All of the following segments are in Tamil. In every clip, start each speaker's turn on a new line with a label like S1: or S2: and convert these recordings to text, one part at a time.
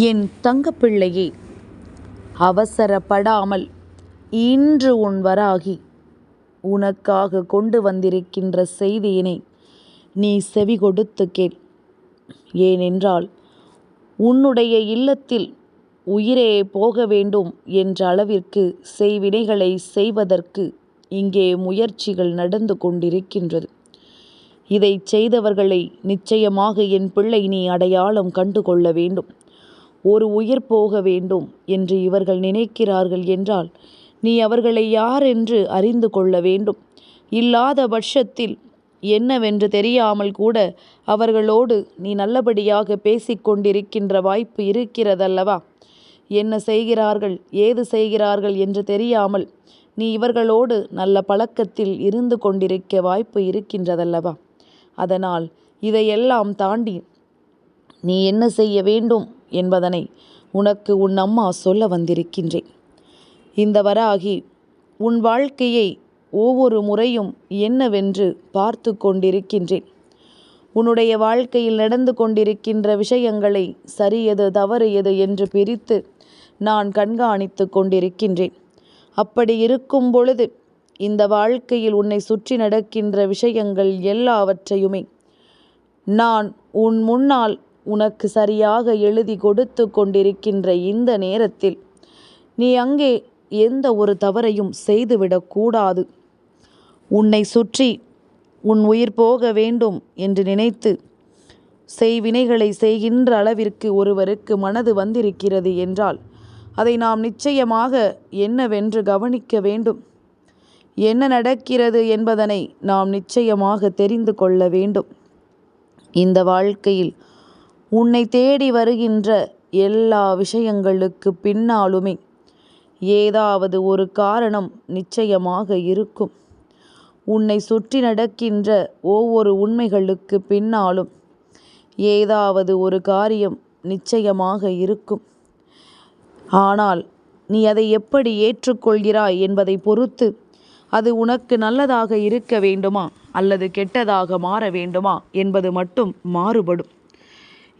S1: என் தங்கப்பிள்ளையே அவசரப்படாமல் இன்று உன் வராகி உனக்காக கொண்டு வந்திருக்கின்ற செய்தியினை நீ செவி கொடுத்து கேள். ஏனென்றால் உன்னுடைய இல்லத்தில் உயிரே போக வேண்டும் என்ற அளவிற்கு செய்வினைகளை செய்வதற்கு இங்கே முயற்சிகள் நடந்து கொண்டிருக்கின்றது. இதை செய்தவர்களை நிச்சயமாக என் பிள்ளை நீ அடையாளம் கண்டு கொள்ள வேண்டும். ஒரு உயிர் போக வேண்டும் என்று இவர்கள் நினைக்கிறார்கள் என்றால் நீ அவர்களை யார் என்று அறிந்து கொள்ள வேண்டும். இல்லாத பட்சத்தில் என்னவென்று தெரியாமல் கூட அவர்களோடு நீ நல்லபடியாக பேசிக்கொண்டிருக்கின்ற வாய்ப்பு இருக்கிறதல்லவா? என்ன செய்கிறார்கள் ஏது செய்கிறார்கள் என்று தெரியாமல் நீ இவர்களோடு நல்ல பழக்கத்தில் இருந்து கொண்டிருக்க வாய்ப்பு இருக்கின்றதல்லவா? அதனால் இதையெல்லாம் தாண்டி நீ என்ன செய்ய வேண்டும்? என்பதனை உனக்கு உன் அம்மா சொல்ல வந்திருக்கின்றேன். இந்த வராகி உன் வாழ்க்கையை ஒவ்வொரு முறையும் என்னவென்று பார்த்து கொண்டிருக்கின்றேன். உன்னுடைய வாழ்க்கையில் நடந்து கொண்டிருக்கின்ற விஷயங்களை சரியது தவறு எது என்று பிரித்து நான் கண்காணித்து கொண்டிருக்கின்றேன். அப்படி இருக்கும் பொழுது இந்த வாழ்க்கையில் உன்னை சுற்றி நடக்கின்ற விஷயங்கள் எல்லாவற்றையுமே நான் உன் முன்னால் உனக்கு சரியாக எழுதி கொடுத்து கொண்டிருக்கின்ற இந்த நேரத்தில் நீ அங்கே எந்த ஒரு தவறையும் செய்துவிடக்கூடாது உன்னை சுற்றி உன் உயிர் போக வேண்டும் என்று நினைத்து செய்வினைகளை செய்கின்ற அளவிற்கு ஒருவருக்கு மனது வந்திருக்கிறது என்றால் அதை நாம் நிச்சயமாக என்னவென்று கவனிக்க வேண்டும். என்ன நடக்கிறது என்பதனை நாம் நிச்சயமாக தெரிந்து கொள்ள வேண்டும். இந்த வாழ்க்கையில் உன்னை தேடி வருகின்ற எல்லா விஷயங்களுக்கு பின்னாலுமே ஏதாவது ஒரு காரணம் நிச்சயமாக இருக்கும். உன்னை சுற்றி நடக்கின்ற ஒவ்வொரு உண்மைகளுக்கு பின்னாலும் ஏதாவது ஒரு காரியம் நிச்சயமாக இருக்கும். ஆனால் நீ அதை எப்படி ஏற்றுக்கொள்கிறாய் என்பதை பொறுத்து அது உனக்கு நல்லதாக இருக்க வேண்டுமா அல்லது கெட்டதாக மாற வேண்டுமா என்பது மட்டும் மாறுபடும்.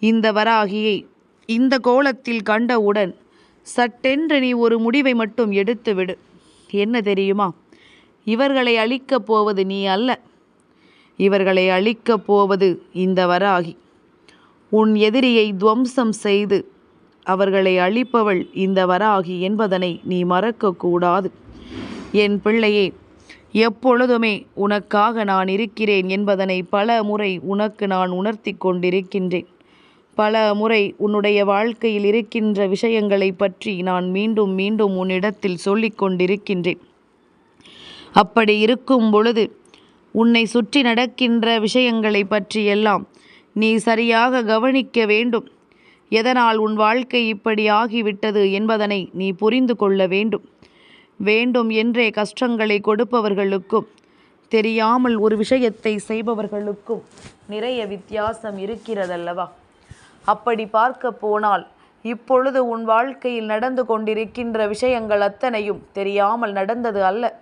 S1: இந்த வராகியை இந்த கோலத்தில் கண்டவுடன் சட்டென்று நீ ஒரு முடிவை மட்டும் எடுத்துவிடு. என்ன தெரியுமா? இவர்களை அழிக்கப் போவது நீ அல்ல. இவர்களை அழிக்கப் போவது இந்த வராகி. உன் எதிரியை துவம்சம் செய்து அவர்களை அழிப்பவள் இந்த வராகி என்பதனை நீ மறக்கக்கூடாது என் பிள்ளையே எப்பொழுதுமே உனக்காக நான் இருக்கிறேன் என்பதனை பல முறை உனக்கு நான் உணர்த்தி கொண்டிருக்கின்றேன். பல முறை உன்னுடைய வாழ்க்கையில் இருக்கின்ற விஷயங்களை பற்றி நான் மீண்டும் மீண்டும் உன்னிடத்தில் சொல்லிக் கொண்டிருக்கின்றேன். அப்படி இருக்கும் பொழுது உன்னை சுற்றி நடக்கின்ற விஷயங்களை பற்றியெல்லாம் நீ சரியாக கவனிக்க வேண்டும். எதனால் உன் வாழ்க்கை இப்படி ஆகிவிட்டது என்பதனை நீ புரிந்து கொள்ள வேண்டும். வேண்டும் என்றே கஷ்டங்களை கொடுப்பவர்களுக்கும் தெரியாமல் ஒரு விஷயத்தை செய்பவர்களுக்கும் நிறைய வித்தியாசம் இருக்கிறதல்லவா? அப்படி பார்க்க போனால் இப்பொழுது உன் வாழ்க்கையில் நடந்து கொண்டிருக்கின்ற விஷயங்கள் அத்தனையும் தெரியாமல் நடந்தது அல்ல.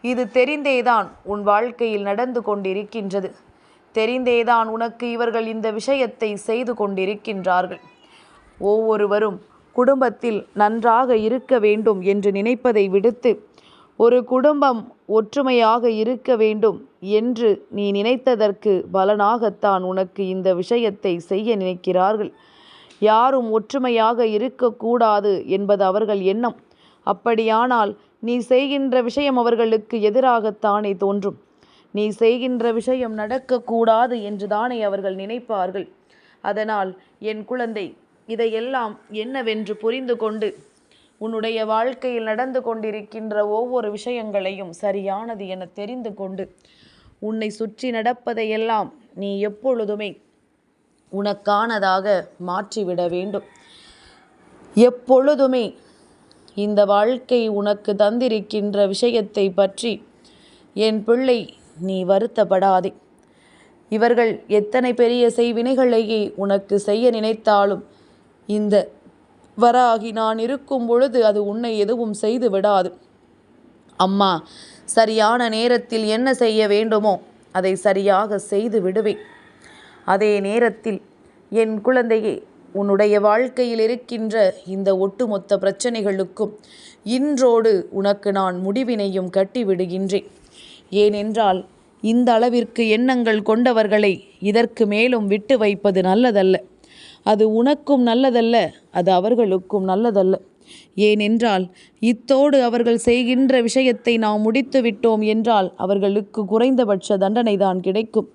S1: இது தெரிந்தேதான் உன் வாழ்க்கையில் நடந்து கொண்டிருக்கின்றது. தெரிந்தேதான் உனக்கு இவர்கள் இந்த விஷயத்தை செய்து கொண்டிருக்கின்றார்கள். ஒவ்வொருவரும் குடும்பத்தில் நன்றாக இருக்க வேண்டும் என்று நினைப்பதை விடுத்து ஒரு குடும்பம் ஒற்றுமையாக இருக்க வேண்டும் என்று நீ நினைத்ததற்கு பலனாகத்தான் உனக்கு இந்த விஷயத்தை செய்ய நினைக்கிறார்கள். யாரும் ஒற்றுமையாக இருக்கக்கூடாது என்பது அவர்கள் எண்ணம். அப்படியானால் நீ செய்கின்ற விஷயம் அவர்களுக்கு எதிராகத்தானே தோன்றும். நீ செய்கின்ற விஷயம் நடக்கக்கூடாது என்று தானே அவர்கள் நினைப்பார்கள். அதனால் என் குழந்தை இதையெல்லாம் என்னவென்று புரிந்து கொண்டு உன்னுடைய வாழ்க்கையில் நடந்து கொண்டிருக்கின்ற ஒவ்வொரு விஷயங்களையும் சரியானது என தெரிந்து கொண்டு உன்னை சுற்றி நடப்பதையெல்லாம் நீ எப்பொழுதுமே உனக்கானதாக மாற்றிவிட வேண்டும். எப்பொழுதுமே இந்த வாழ்க்கை உனக்கு தந்திருக்கின்ற விஷயத்தை பற்றி என் பிள்ளை நீ வருத்தப்படாதே. இவர்கள் எத்தனை பெரிய செய்வினைகளையே உனக்கு செய்ய நினைத்தாலும் இந்த வராகி நான் இருக்கும் பொழுது அது உன்னை எதுவும் செய்து விடாது. அம்மா சரியான நேரத்தில் என்ன செய்ய வேண்டுமோ அதை சரியாக செய்து விடுவேன் அதே நேரத்தில் என் குழந்தையே உன்னுடைய வாழ்க்கையில் இருக்கின்ற இந்த ஒட்டுமொத்த பிரச்சனைகளுக்கும் இன்றோடு உனக்கு நான் முடிவினையும் கட்டிவிடுகின்றேன் ஏனென்றால் இந்த அளவிற்கு எண்ணங்கள் கொண்டவர்களை இதற்கு மேலும் விட்டு வைப்பது நல்லதல்ல. அது உனக்கும் நல்லதல்ல அது அவர்களுக்கும் நல்லதல்ல. ஏனென்றால் இத்தோடு அவர்கள் செய்கின்ற விஷயத்தை நாம் முடித்து விட்டோம் என்றால் அவர்களுக்கு குறைந்தபட்ச தண்டனை தான் கிடைக்கும்.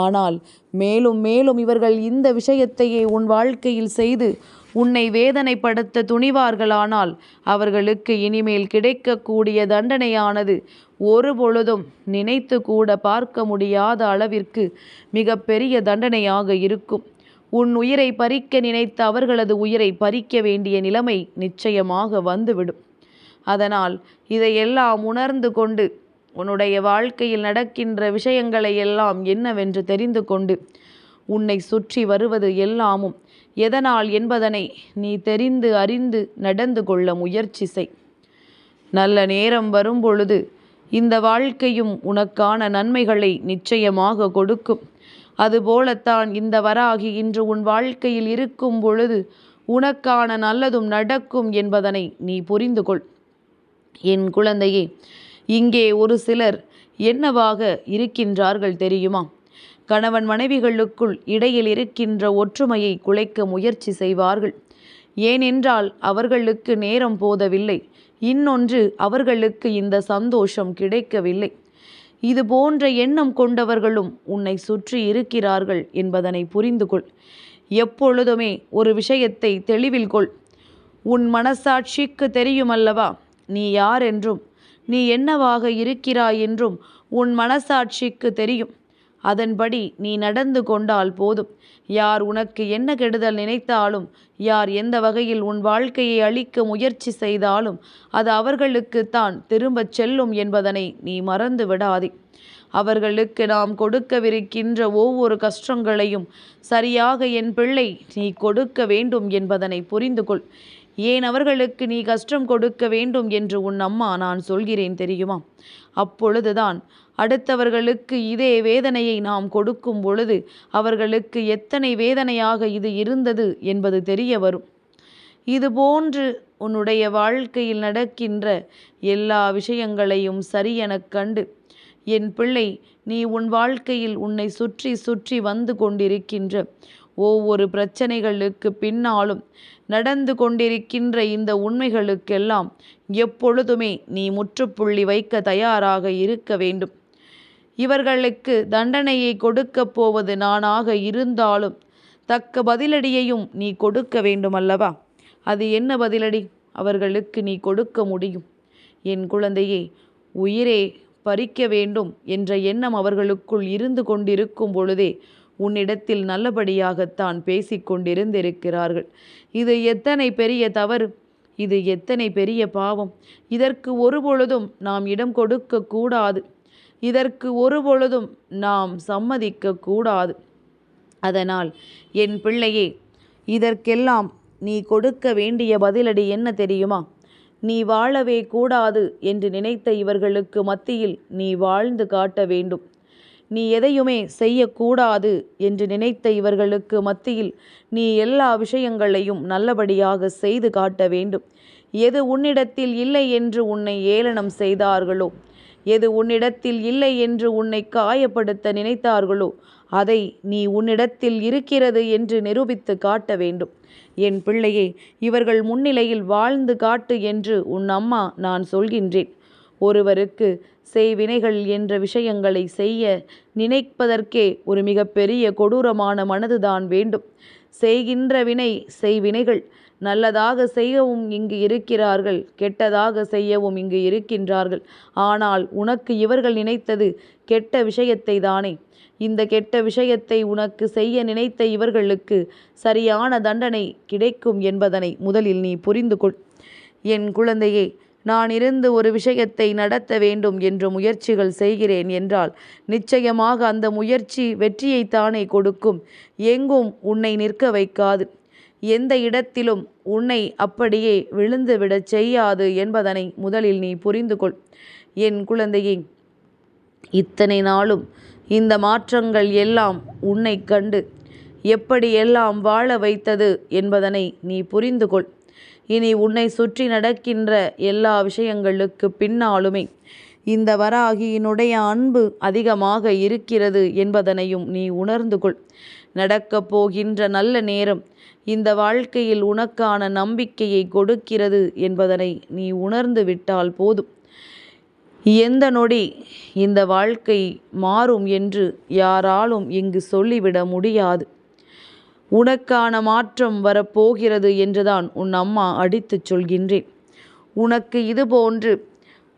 S1: ஆனால் மேலும் மேலும் இவர்கள் இந்த விஷயத்தையே உன் வாழ்க்கையில் செய்து உன்னை வேதனைப்படுத்த துணிவார்களானால் அவர்களுக்கு இனிமேல் கிடைக்கக்கூடிய தண்டனையானது ஒரு பொழுதும் நினைத்து கூட பார்க்க முடியாத அளவிற்கு மிகப்பெரிய தண்டனையாக இருக்கும். உன் உயிரை பறிக்க நினைத்த அவர்களது உயிரை பறிக்க வேண்டிய நிலைமை நிச்சயமாக வந்துவிடும். அதனால் இதையெல்லாம் உணர்ந்து கொண்டு உன்னுடைய வாழ்க்கையில் நடக்கின்ற விஷயங்களை எல்லாம் என்னவென்று தெரிந்து கொண்டு உன்னை சுற்றி வருவது எல்லாமும் எதனால் என்பதனை நீ தெரிந்து அறிந்து நடந்து கொள்ள முயற்சி செய். நல்ல நேரம் வரும் பொழுது இந்த வாழ்க்கையும் உனக்கான நன்மைகளை நிச்சயமாக கொடுக்கும். அதுபோலத்தான் இந்த வராகி இன்று உன் வாழ்க்கையில் இருக்கும் பொழுது உனக்கான நல்லதும் நடக்கும் என்பதனை நீ புரிந்து கொள். என் குழந்தையே இங்கே ஒரு சிலர் என்னவாக இருக்கின்றார்கள் தெரியுமா? கணவன் மனைவிகளுக்குள் இடையில் இருக்கின்ற ஒற்றுமையை குலைக்க முயற்சி செய்வார்கள். ஏனென்றால் அவர்களுக்கு நேரம் போதவில்லை. இன்னொன்று அவர்களுக்கு இந்த சந்தோஷம் கிடைக்கவில்லை. இது போன்ற எண்ணம் கொண்டவர்களும் உன்னை சுற்றி இருக்கிறார்கள் என்பதனை புரிந்து கொள் எப்பொழுதுமே ஒரு விஷயத்தை தெளிவில் கொள். உன் மனசாட்சிக்கு தெரியுமல்லவா? நீ யார் என்றும் நீ என்னவாக இருக்கிறாய் என்றும் உன் மனசாட்சிக்கு தெரியும். அதன்படி நீ நடந்து கொண்டால் போதும். யார் உனக்கு என்ன கெடுதல் நினைத்தாலும் யார் எந்த வகையில் உன் வாழ்க்கையை அழிக்க முயற்சி செய்தாலும் அது அவர்களுக்குத்தான் திரும்பச் செல்லும் என்பதனை நீ மறந்து விடாதே. அவர்களுக்கு நாம் கொடுக்கவிருக்கின்ற ஒவ்வொரு கஷ்டங்களையும் சரியாக என் பிள்ளை நீ கொடுக்க வேண்டும் என்பதனை புரிந்து கொள் ஏன் அவர்களுக்கு நீ கஷ்டம் கொடுக்க வேண்டும் என்று உன் அம்மா நான் சொல்கிறேன் தெரியுமா? அப்பொழுதுதான் அடுத்தவர்களுக்கு இதே வேதனையை நாம் கொடுக்கும் பொழுது அவர்களுக்கு எத்தனை வேதனையாக இது இருந்தது என்பது தெரிய வரும். இதுபோன்று உன்னுடைய வாழ்க்கையில் நடக்கின்ற எல்லா விஷயங்களையும் சரியெனக் கண்டு என் பிள்ளை நீ உன் வாழ்க்கையில் உன்னை சுற்றி சுற்றி வந்து கொண்டிருக்கின்ற ஒவ்வொரு பிரச்சனைகளுக்கு பின்னாலும் நடந்து கொண்டிருக்கின்ற இந்த உண்மைகளுக்கெல்லாம் எப்பொழுதுமே நீ முற்றுப்புள்ளி வைக்க தயாராக இருக்க வேண்டும். இவர்களுக்கு தண்டனையை கொடுக்கப் போவது நானாக இருந்தாலும் தக்க பதிலடியையும் நீ கொடுக்க வேண்டுமல்லவா? அது என்ன பதிலடி? அவர்களுக்கு நீ கொடுக்க முடியும். என் குழந்தையே உயிரே பறிக்க வேண்டும் என்ற எண்ணம் அவர்களுக்குள் இருந்து கொண்டிருக்கும் பொழுதே உன்னிடத்தில் நல்லபடியாகத்தான் பேசிக்கொண்டிருந்திருக்கிறார்கள் இது எத்தனை பெரிய தவறு? இது எத்தனை பெரிய பாவம்? இதற்கு ஒருபொழுதும் நாம் இடம் கொடுக்க கூடாது. இதற்கு ஒருபொழுதும் நாம் சம்மதிக்க கூடாது அதனால் என் பிள்ளையே இதற்கெல்லாம் நீ கொடுக்க வேண்டிய பதிலடி என்ன தெரியுமா? நீ வாழவே கூடாது என்று நினைத்த இவர்களுக்கு மத்தியில் நீ வாழ்ந்து காட்ட வேண்டும். நீ எதையுமே செய்யக்கூடாது என்று நினைத்த இவர்களுக்கு மத்தியில் நீ எல்லா விஷயங்களையும் நல்லபடியாக செய்து காட்ட வேண்டும். எது உன்னிடத்தில் இல்லை என்று உன்னை ஏளனம் செய்தார்களோ? எது உன்னிடத்தில் இல்லை என்று உன்னை காயப்படுத்த நினைத்தார்களோ அதை நீ உன்னிடத்தில் இருக்கிறது என்று நிரூபித்து காட்ட வேண்டும். என் பிள்ளையே இவர்கள் முன்னிலையில் வாழ்ந்து காட்டு என்று உன் அம்மா நான் சொல்கின்றேன். ஒருவருக்கு செய்வினைகள் என்ற விஷயங்களை செய்ய நினைப்பதற்கே ஒரு மிகப்பெரிய கொடூரமான மனதுதான் வேண்டும். செய்கின்ற வினை செய்வினைகள் நல்லதாக செய்யவும் இங்கு இருக்கிறார்கள் கெட்டதாக செய்யவும் இங்கு இருக்கின்றார்கள். ஆனால் உனக்கு இவர்கள் நினைத்தது கெட்ட விஷயத்தை தானே இந்த கெட்ட விஷயத்தை உனக்கு செய்ய நினைத்த இவர்களுக்கு சரியான தண்டனை கிடைக்கும் என்பதனை முதலில் நீ புரிந்து கொள். என் குழந்தையே நான் இருந்து ஒரு விஷயத்தை நடத்த வேண்டும் என்று முயற்சிகள் செய்கிறேன் என்றால் நிச்சயமாக அந்த முயற்சி வெற்றியைத்தானே கொடுக்கும். எங்கும் உன்னை நிற்க வைக்காது. எந்த இடத்திலும் உன்னை அப்படியே விழுந்துவிடச் செய்யாது என்பதனை முதலில் நீ புரிந்து கொள் என் குழந்தையே இத்தனை நாளும் இந்த மாற்றங்கள் எல்லாம் உன்னை கண்டு எப்படியெல்லாம் வாழ வைத்தது என்பதனை நீ புரிந்து கொள் இனி உன்னை சுற்றி நடக்கின்ற எல்லா விஷயங்களுக்கு பின்னாலுமே இந்த வராகியினுடைய அன்பு அதிகமாக இருக்கிறது என்பதனையும் நீ உணர்ந்து கொள் நடக்கப் போகின்ற நல்ல நேரம். இந்த வாழ்க்கையில் உனக்கான நம்பிக்கையை கொடுக்கிறது என்பதனை நீ உணர்ந்து விட்டால் போதும். எந்த நொடி இந்த வாழ்க்கை மாறும் என்று யாராலும் இங்கு சொல்லிவிட முடியாது. உனக்கான மாற்றம் வரப்போகிறது என்றுதான் உன் அம்மா அடித்துச் சொல்கின்றேன். உனக்கு இதுபோன்று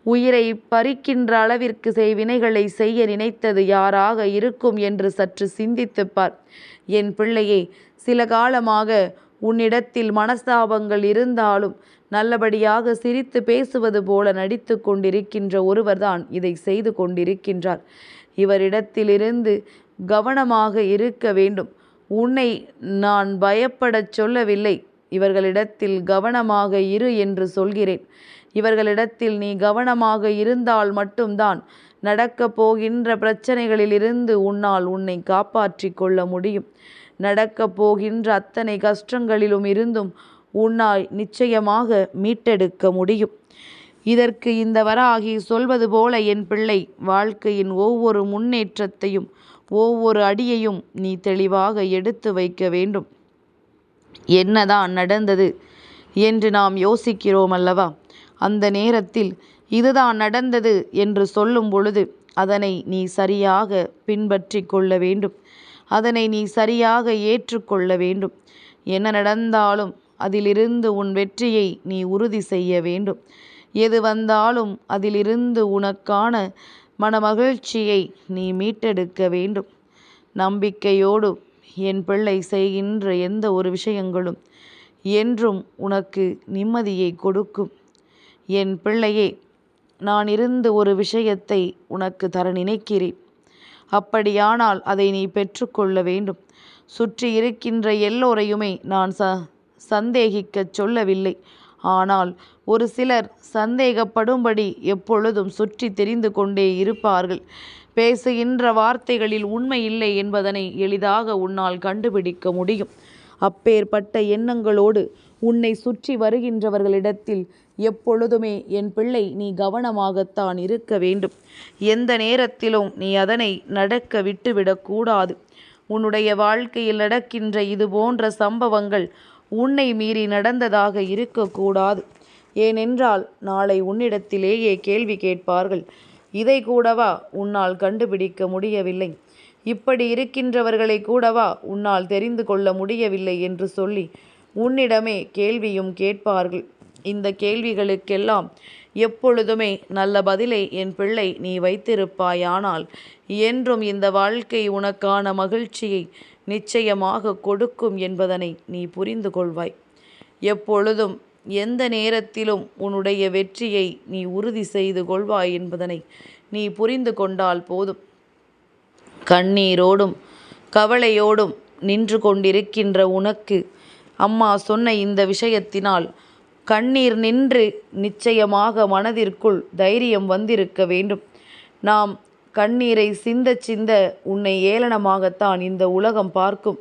S1: உயிரை பறிக்கின்ற அளவிற்கு செய்வினைகளை செய்ய நினைத்தது யாராக இருக்கும் என்று சற்று சிந்தித்துப் பார் என் பிள்ளையே சில காலமாக உன்னிடத்தில் மனஸ்தாபங்கள் இருந்தாலும் நல்லபடியாக சிரித்து பேசுவது போல நடித்து கொண்டிருக்கின்ற ஒருவர்தான் இதை செய்து கொண்டிருக்கின்றார். இவரிடத்திலிருந்து கவனமாக இருக்க வேண்டும். உன்னை நான் பயப்படச் சொல்லவில்லை. இவர்களிடத்தில் கவனமாக இரு என்று சொல்கிறேன். இவர்களிடத்தில் நீ கவனமாக இருந்தால் மட்டும்தான் நடக்கப் போகின்ற பிரச்சனைகளிலிருந்து உன்னால் உன்னை காப்பாற்றி கொள்ள முடியும். நடக்கப் போகின்ற அத்தனை கஷ்டங்களிலும் இருந்தும் உன்னால் நிச்சயமாக மீட்டெடுக்க முடியும். இதற்கு இந்த வராகி சொல்வது போல என் பிள்ளை வாழ்க்கையின் ஒவ்வொரு முன்னேற்றத்தையும் ஒவ்வொரு அடியையும் நீ தெளிவாக எடுத்து வைக்க வேண்டும். என்னதான் நடந்தது என்று நாம் யோசிக்கிறோம் அல்லவா? அந்த நேரத்தில் இதுதான் நடந்தது என்று சொல்லும் பொழுது அதனை நீ சரியாக பின்பற்றி கொள்ள வேண்டும். அதனை நீ சரியாக ஏற்றுக்கொள்ள வேண்டும். என்ன நடந்தாலும் அதிலிருந்து உன் வெற்றியை நீ உறுதி செய்ய வேண்டும். எது வந்தாலும் அதிலிருந்து உனக்கான மனமகிழ்ச்சியை நீ மீட்டெடுக்க வேண்டும். நம்பிக்கையோடு என் பிள்ளை செய்கின்ற எந்த ஒரு விஷயங்களும் என்றும் உனக்கு நிம்மதியை கொடுக்கும். என் பிள்ளையே நான் இருந்து ஒரு விஷயத்தை உனக்கு தர நினைக்கிறேன். அப்படியானால் அதை நீ பெற்றுக்கொள்ள வேண்டும். சுற்றி இருக்கின்ற எல்லோரையுமே நான் ச சந்தேகிக்கச் சொல்லவில்லை. ஆனால் ஒரு சிலர் சந்தேகப்படும்படி எப்பொழுதும் சுற்றி தெரிந்து கொண்டே இருப்பார்கள். பேசுகின்ற வார்த்தைகளில் உண்மை இல்லை என்பதனை எளிதாக உன்னால் கண்டுபிடிக்க முடியும். அப்பேற்பட்ட எண்ணங்களோடு உன்னை சுற்றி வருகின்றவர்களிடத்தில் எப்பொழுதுமே என் பிள்ளை நீ கவனமாகத்தான் இருக்க வேண்டும். எந்த நேரத்திலும் நீ அதனை நடக்க விட்டுவிடக்கூடாது உன்னுடைய வாழ்க்கையில் நடக்கின்ற இது போன்ற சம்பவங்கள் உன்னை மீறி நடந்ததாக இருக்கக்கூடாது ஏனென்றால் நாளை உன்னிடத்திலேயே கேள்வி கேட்பார்கள். இதை கூடவா உன்னால் கண்டுபிடிக்க முடியவில்லை? இப்படி இருக்கின்றவர்களை கூடவா உன்னால் தெரிந்து கொள்ள முடியவில்லை என்று சொல்லி உன்னிடமே கேள்வியும் கேட்பார்கள். இந்த கேள்விகளுக்கெல்லாம் எப்பொழுதுமே நல்ல பதிலை என் பிள்ளை நீ வைத்திருப்பாயானால் என்றும் இந்த வாழ்க்கை உனக்கான மகிழ்ச்சியை நிச்சயமாக கொடுக்கும் என்பதனை நீ புரிந்து கொள்வாய். எப்பொழுதும் எந்த நேரத்திலும் உன்னுடைய வெற்றியை நீ உறுதி செய்து கொள்வாய் என்பதனை நீ புரிந்து கொண்டால் போதும். கண்ணீரோடும் கவலையோடும் நின்று கொண்டிருக்கின்ற உனக்கு அம்மா சொன்ன இந்த விஷயத்தினால் கண்ணீர் நின்று நிச்சயமாக மனதிற்குள் தைரியம் வந்திருக்க வேண்டும். நாம் கண்ணீரை சிந்த சிந்த உன்னை ஏளனமாகத்தான் இந்த உலகம் பார்க்கும்.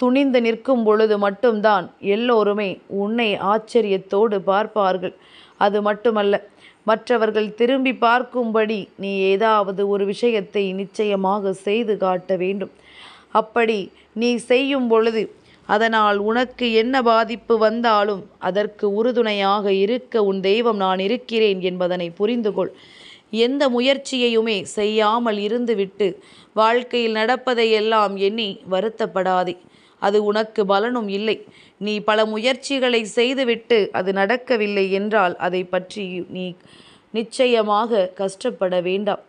S1: துணிந்து நிற்கும் பொழுது மட்டும்தான் எல்லோருமே உன்னை ஆச்சரியத்தோடு பார்ப்பார்கள். அது மட்டுமல்ல மற்றவர்கள் திரும்பி பார்க்கும்படி நீ ஏதாவது ஒரு விஷயத்தை நிச்சயமாக செய்து காட்ட வேண்டும். அப்படி நீ செய்யும் பொழுது அதனால் உனக்கு என்ன பாதிப்பு வந்தாலும் அதற்கு உறுதுணையாக இருக்க உன் தெய்வம் நான் இருக்கிறேன் என்பதனை புரிந்துகொள். எந்த முயற்சியையுமே செய்யாமல் இருந்துவிட்டு வாழ்க்கையில் நடப்பதையெல்லாம் எண்ணி வருத்தப்படாதே. அது உனக்கு பலனும் இல்லை. நீ பல முயற்சிகளை செய்துவிட்டு அது நடக்கவில்லை என்றால் அதை பற்றி நீ நிச்சயமாக கஷ்டப்பட வேண்டாம்.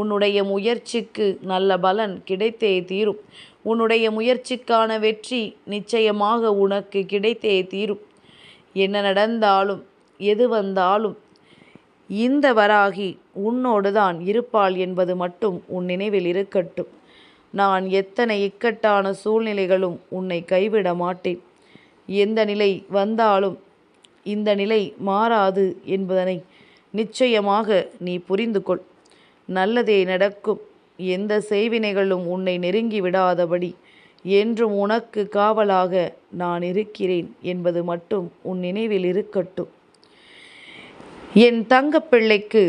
S1: உன்னுடைய முயற்சிக்கு நல்ல பலன் கிடைத்தே தீரும். உன்னுடைய முயற்சிக்கான வெற்றி நிச்சயமாக உனக்கு கிடைத்தே தீரும். என்ன நடந்தாலும் எது வந்தாலும் இந்த வராகி உன்னோடு தான் இருப்பாள் என்பது மட்டும் உன் நினைவில் இருக்கட்டும். நான் எத்தனை இக்கட்டான சூழ்நிலைகளும் உன்னை கைவிட மாட்டேன். எந்த நிலை வந்தாலும் இந்த நிலை மாறாது என்பதனை நிச்சயமாக நீ புரிந்து கொள் நல்லதே நடக்கும். எந்த செய்வினைகளும் உன்னை நெருங்கி விடாதபடி என்றும் உனக்கு காவலாக நான் இருக்கிறேன் என்பது மட்டும் உன் நினைவில் இருக்கட்டும். என் தங்கப்பிள்ளைக்கு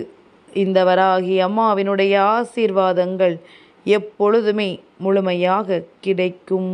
S1: இந்த வராகி அம்மாவினுடைய ஆசீர்வாதங்கள் எப்பொழுதுமே முழுமையாக கிடைக்கும்.